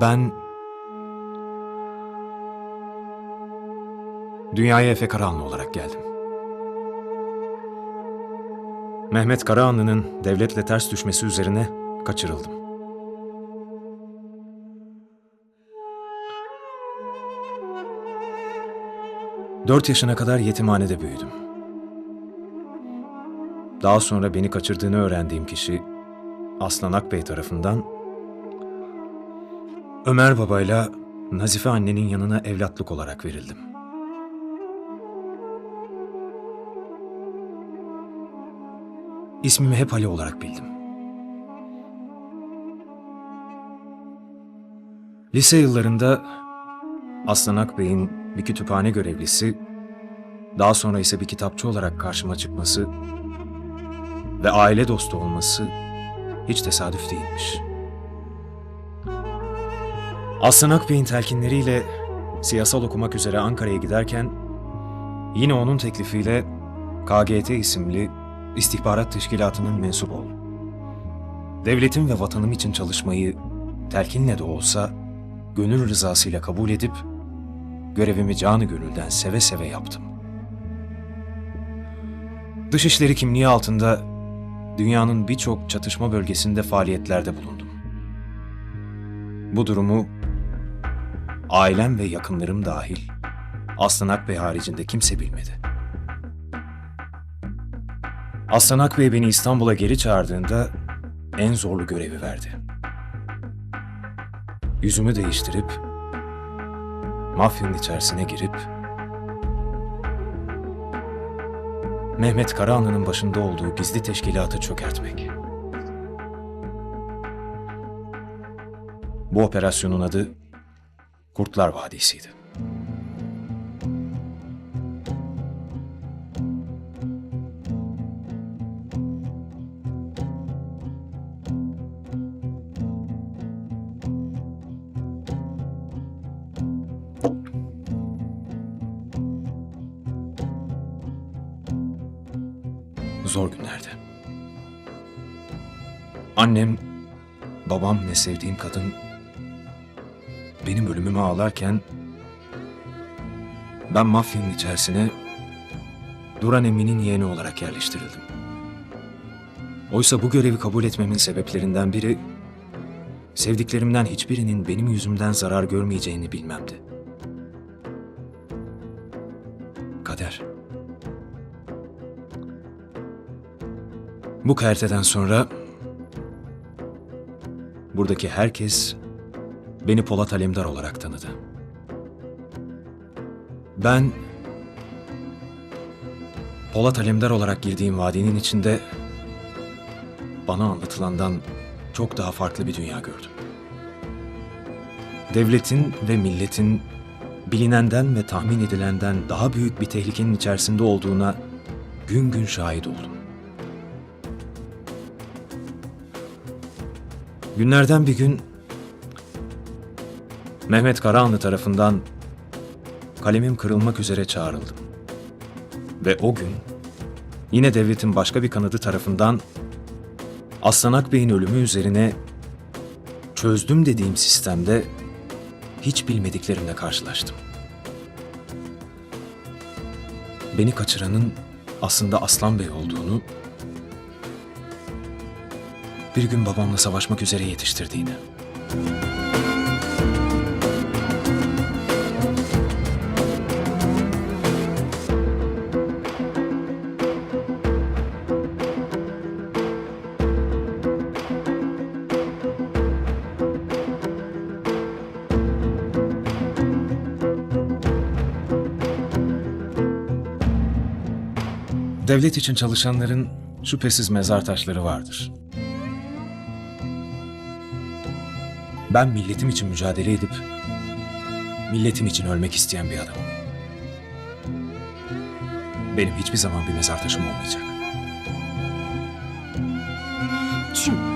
Ben... Dünyaya Efe Karahanlı olarak geldim. Mehmet Karahanlı'nın devletle ters düşmesi üzerine kaçırıldım. Dört yaşına kadar yetimhanede büyüdüm. Daha sonra beni kaçırdığını öğrendiğim kişi Aslan Akbey tarafından Ömer babayla Nazife annenin yanına evlatlık olarak verildim. İsmimi hep Ali olarak bildim. Lise yıllarında Aslan Akbey'in bir kütüphane görevlisi, daha sonra ise bir kitapçı olarak karşıma çıkması ve aile dostu olması hiç tesadüf değilmiş. Aslan Akbey'in telkinleriyle siyasal okumak üzere Ankara'ya giderken yine onun teklifiyle KGT isimli istihbarat teşkilatının mensup oldum. Devletim ve vatanım için çalışmayı telkinle de olsa gönül rızasıyla kabul edip görevimi canı gönülden seve seve yaptım. Dışişleri kimliği altında dünyanın birçok çatışma bölgesinde faaliyetlerde bulundum. Bu durumu ailem ve yakınlarım dahil Aslan Akbey haricinde kimse bilmedi. Aslan Akbey beni İstanbul'a geri çağırdığında en zorlu görevi verdi. Yüzümü değiştirip mafyanın içerisine girip Mehmet Karahanlı'nın başında olduğu gizli teşkilatı çökertmek. Bu operasyonun adı Kurtlar Vadisi'ydi. Zor günlerdi. Annem, babam ve sevdiğim kadın benim ölümümü ağlarken ben mafyanın içerisine Duran Emin'in yeğeni olarak yerleştirildim. Oysa bu görevi kabul etmemin sebeplerinden biri sevdiklerimden hiçbirinin benim yüzümden zarar görmeyeceğini bilmemdi. Kader. Bu kerteden sonra buradaki herkes beni Polat Alemdar olarak tanıdı. Ben Polat Alemdar olarak girdiğim vadinin içinde bana anlatılandan çok daha farklı bir dünya gördüm. Devletin ve milletin bilinenden ve tahmin edilenden daha büyük bir tehlikenin içerisinde olduğuna gün gün şahit oldum. Günlerden bir gün Mehmet Karahanlı tarafından kalemim kırılmak üzere çağrıldım. Ve o gün yine devletin başka bir kanadı tarafından Aslan Akbey'in ölümü üzerine çözdüm dediğim sistemde hiç bilmediklerimle karşılaştım. Beni kaçıranın aslında Aslan Bey olduğunu, bir gün babamla savaşmak üzere yetiştirdiğini. Devlet için çalışanların şüphesiz mezar taşları vardır. Ben milletim için mücadele edip milletim için ölmek isteyen bir adamım. Benim hiçbir zaman bir mezar taşım olmayacak. Çü.